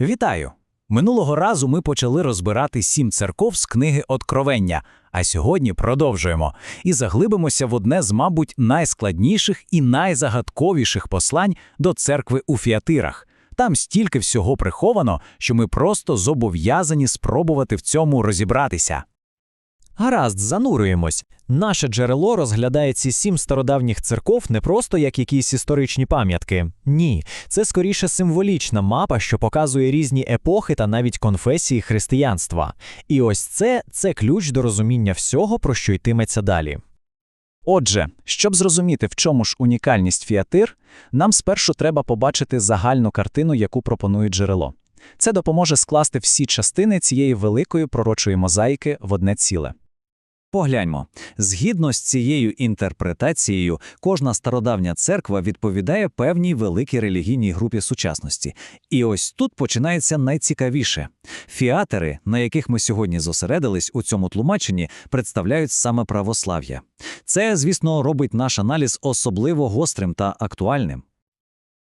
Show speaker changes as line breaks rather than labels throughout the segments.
Вітаю! Минулого разу ми почали розбирати сім церков з книги Откровення, а сьогодні продовжуємо і заглибимося в одне з, мабуть, найскладніших і найзагадковіших послань до церкви у Фіатирах. Там стільки всього приховано, що ми просто зобов'язані спробувати в цьому розібратися.
Гаразд, занурюємось. Наше джерело розглядає ці сім стародавніх церков не просто як якісь історичні пам'ятки. Ні, це скоріше символічна мапа, що показує різні епохи та навіть конфесії християнства. І ось це це ключ до розуміння всього, про що йтиметься далі.
Отже, щоб зрозуміти, в чому ж унікальність Фіатир, нам спершу треба побачити загальну картину, яку пропонує джерело. Це допоможе скласти всі частини цієї великої пророчої мозаїки в одне ціле. Погляньмо, згідно з цією інтерпретацією, кожна стародавня церква відповідає певній великій релігійній групі сучасності. І ось тут починається найцікавіше. Фіатери, на яких ми сьогодні зосередились у цьому тлумаченні, представляють саме православ'я. Це, звісно, робить наш аналіз особливо гострим та актуальним.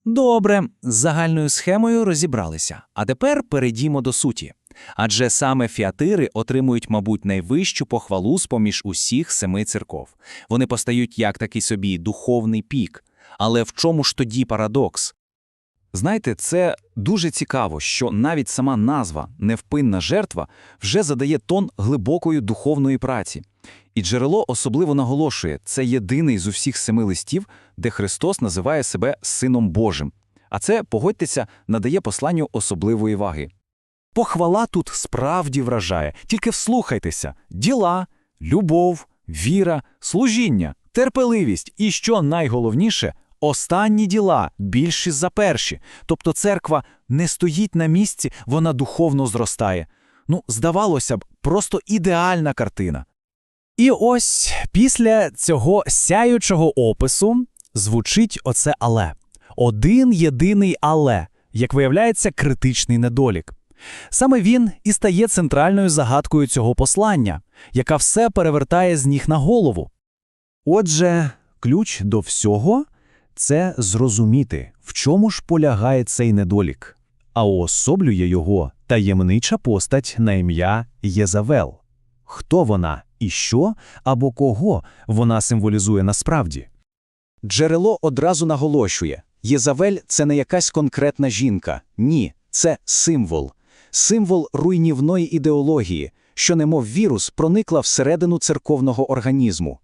Добре, з загальною схемою розібралися. А тепер перейдімо до суті. Адже саме фіатири отримують, мабуть, найвищу похвалу з-поміж усіх семи церков. Вони постають як такий собі духовний пік. Але в чому ж тоді парадокс? Знаєте, це дуже цікаво, що навіть сама назва невпинна жертва вже задає тон глибокої духовної праці. І джерело особливо наголошує, це єдиний з усіх семи листів, де Христос називає себе Сином Божим. А це, погодьтеся, надає посланню особливої ваги. Похвала тут справді вражає, тільки вслухайтеся: діла, любов, віра, служіння, терпеливість і, що найголовніше, останні діла більші за перші. Тобто церква не стоїть на місці, вона духовно зростає. Ну, здавалося б, просто ідеальна картина. І ось після цього сяючого опису звучить оце але. Один єдиний але, як виявляється, критичний недолік. Саме він і стає центральною загадкою цього послання, яка все перевертає з ніг на голову. Отже, ключ до всього це зрозуміти, в чому ж полягає цей недолік, а уособлює його таємнича постать на ім'я Єзавел. Хто вона і що або кого вона символізує насправді? Джерело одразу наголошує: Єзавель це не якась конкретна жінка, ні, це символ, символ руйнівної ідеології, що, немов вірус, проникла всередину церковного організму.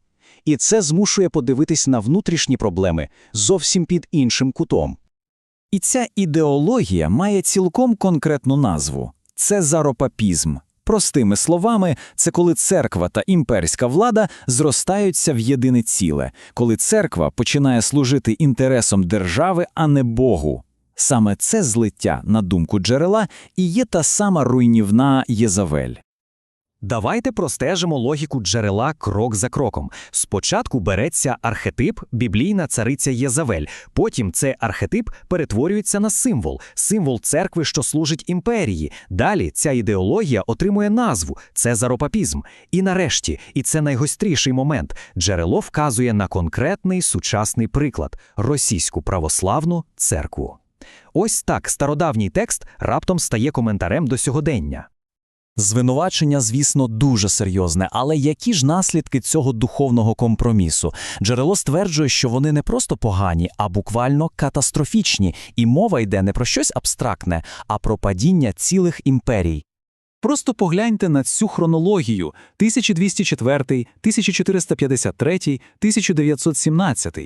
І це змушує подивитись на внутрішні проблеми зовсім під іншим кутом. І ця ідеологія має цілком конкретну назву це заропапізм. Простими словами, це коли церква та імперська влада зростаються в єдине ціле, коли церква починає служити інтересам держави, а не Богу. Саме це злиття, на думку джерела, і є та сама руйнівна Єзавель. Давайте простежимо логіку джерела крок за кроком. Спочатку береться архетип біблійна цариця Єзавель. Потім цей архетип перетворюється на символ, символ церкви, що служить імперії. Далі ця ідеологія отримує назву це заропапізм. І нарешті, і це найгостріший момент, джерело вказує на конкретний сучасний приклад російську православну церкву. Ось так стародавній текст раптом стає коментарем до сьогодення. Звинувачення, звісно, дуже серйозне, але які ж наслідки цього духовного компромісу? Джерело стверджує, що вони не просто погані, а буквально катастрофічні, і мова йде не про щось абстрактне, а про падіння цілих імперій. Просто погляньте на цю хронологію 1204, 1453, 1917.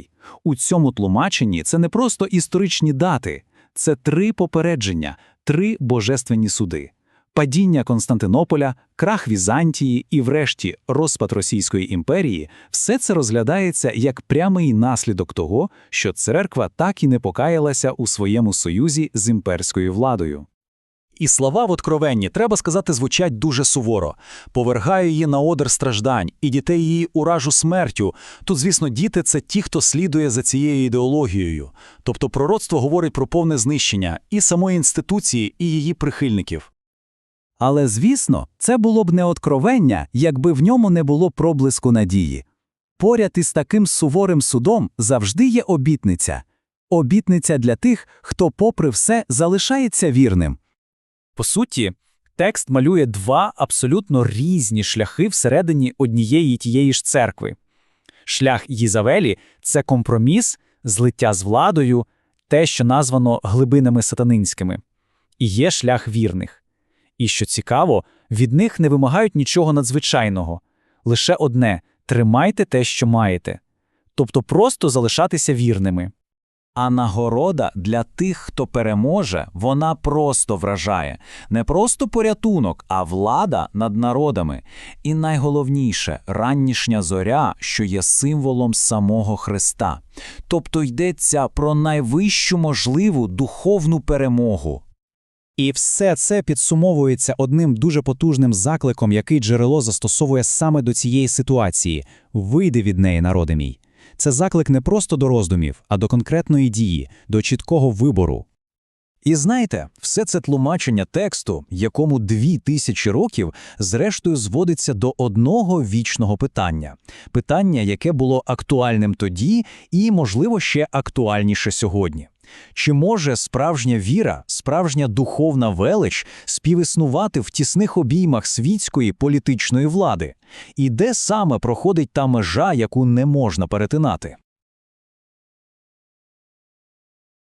У цьому тлумаченні це не просто історичні дати, це три попередження, три божественні суди. Падіння Константинополя, крах Візантії і, врешті, розпад Російської імперії все це розглядається як прямий наслідок того, що церква так і не покаялася у своєму союзі з імперською владою. І слова в откровенні, треба сказати, звучать дуже суворо. Повергаю її на одер страждань, і дітей її уражу смертю. Тут, звісно, діти це ті, хто слідує за цією ідеологією. Тобто пророцтво говорить про повне знищення і самої інституції, і її прихильників. Але, звісно, це було б не откровення, якби в ньому не було проблиску надії. Поряд із таким суворим судом завжди є обітниця. Обітниця для тих, хто, попри все, залишається вірним. По суті, текст малює два абсолютно різні шляхи всередині однієї тієї ж церкви. Шлях Єзавелі – це компроміс, злиття з владою, те, що названо глибинами сатанинськими. І є шлях вірних. І, що цікаво, від них не вимагають нічого надзвичайного. Лише одне – тримайте те, що маєте. Тобто просто залишатися вірними.
А нагорода для тих, хто переможе, вона просто вражає. Не просто порятунок, а влада над народами. І найголовніше ранішня зоря, що є символом самого Христа. Тобто йдеться про найвищу можливу духовну перемогу.
І все це підсумовується одним дуже потужним закликом, який джерело застосовує саме до цієї ситуації – «Вийди від неї, народи мій». Це заклик не просто до роздумів, а до конкретної дії, до чіткого вибору.
І знаєте, все це тлумачення тексту, якому дві тисячі років, зрештою зводиться до одного вічного питання. Питання, яке було актуальним тоді і, можливо, ще актуальніше сьогодні. Чи може справжня віра, справжня духовна велич співіснувати в тісних обіймах світської політичної влади? І де саме проходить та межа, яку не можна перетинати?